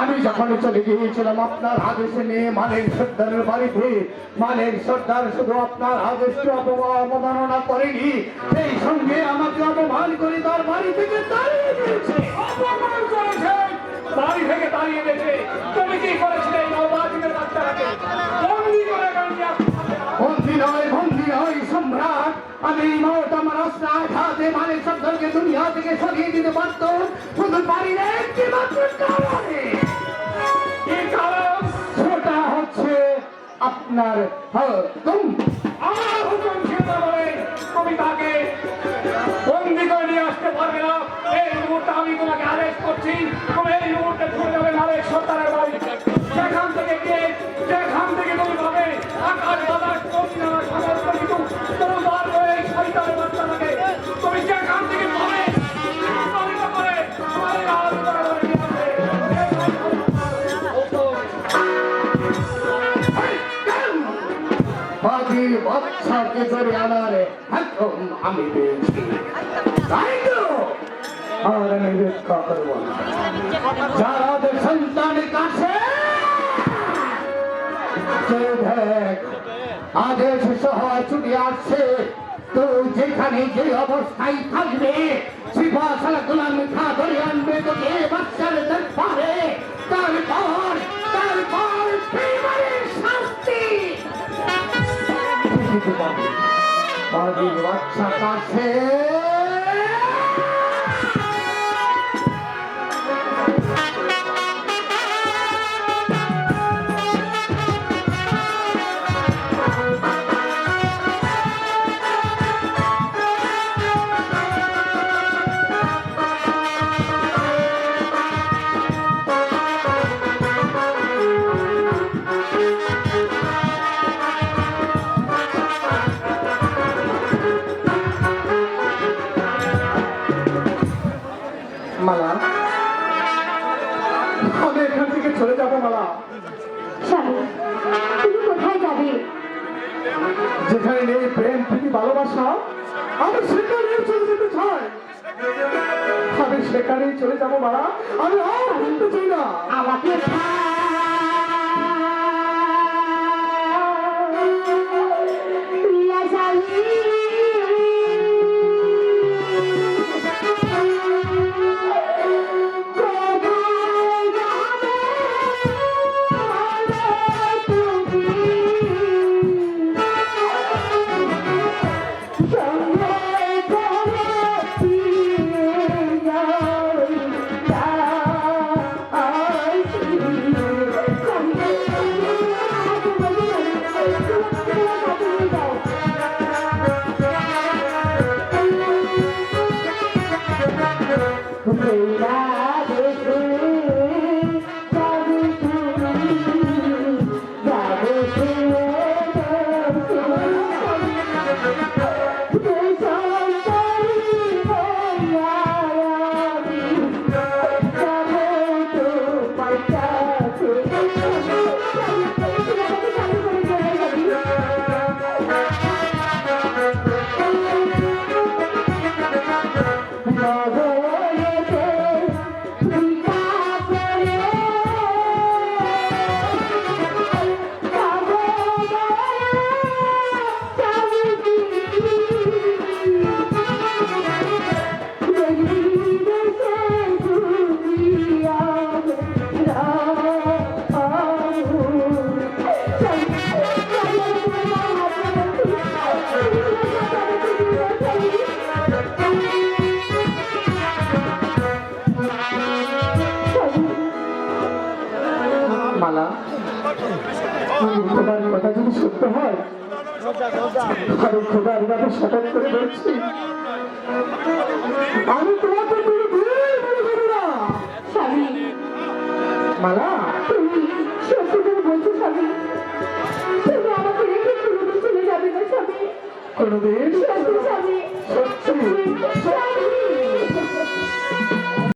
আমি যখন চলে গিয়েছিলাম, আপনার আদেশে নিয়ে মানের সর্দারের বাড়িতে মানের সর্দার শুধু আপনার অপমান অবমাননা করেনি। সেই সঙ্গে আমাকে অপমান করে তার বাড়ি থেকে করেছে এই কারণে সেটা হচ্ছে আপনার হুকুম। আমার হুকুম ছিল বলে তুমি বাচ্চাকে ধরে আনার। হুকুম আমি পেয়েছি আর আমি রক্ষা করব না। যারা কাছে আদেশ সহ ছুটি আসছে। তো যেখানে যে অবস্থায় থাকবে সিপাশালা গোলাম খা ধরে আনবে তোকে বাচ্চার বাজির বাচ্চা কাছে মালা? আমি এখান থেকে চলে যাব মালা। স্বামী তুমি কোথায় যাবে? যেখানে নেই প্রেম তুমি ভালোবাসা আমি সেখানে চলে যেতে চাই। আমি সেখানেই চলে যাব মালা। আমি আর বলতে চাই না। আমাকে খোদার কথা যদি সত্য হয় আমি খোদার ব্যাপারে সতর্ক করে বলছি আমি তোমাকে মালা তুমি সত্যি করে বলছো স্বামী তুমি আমাকে রেখে কোনোদিন চলে যাবে না স্বামী। কোনোদিন? সত্যি স্বামী সত্যি?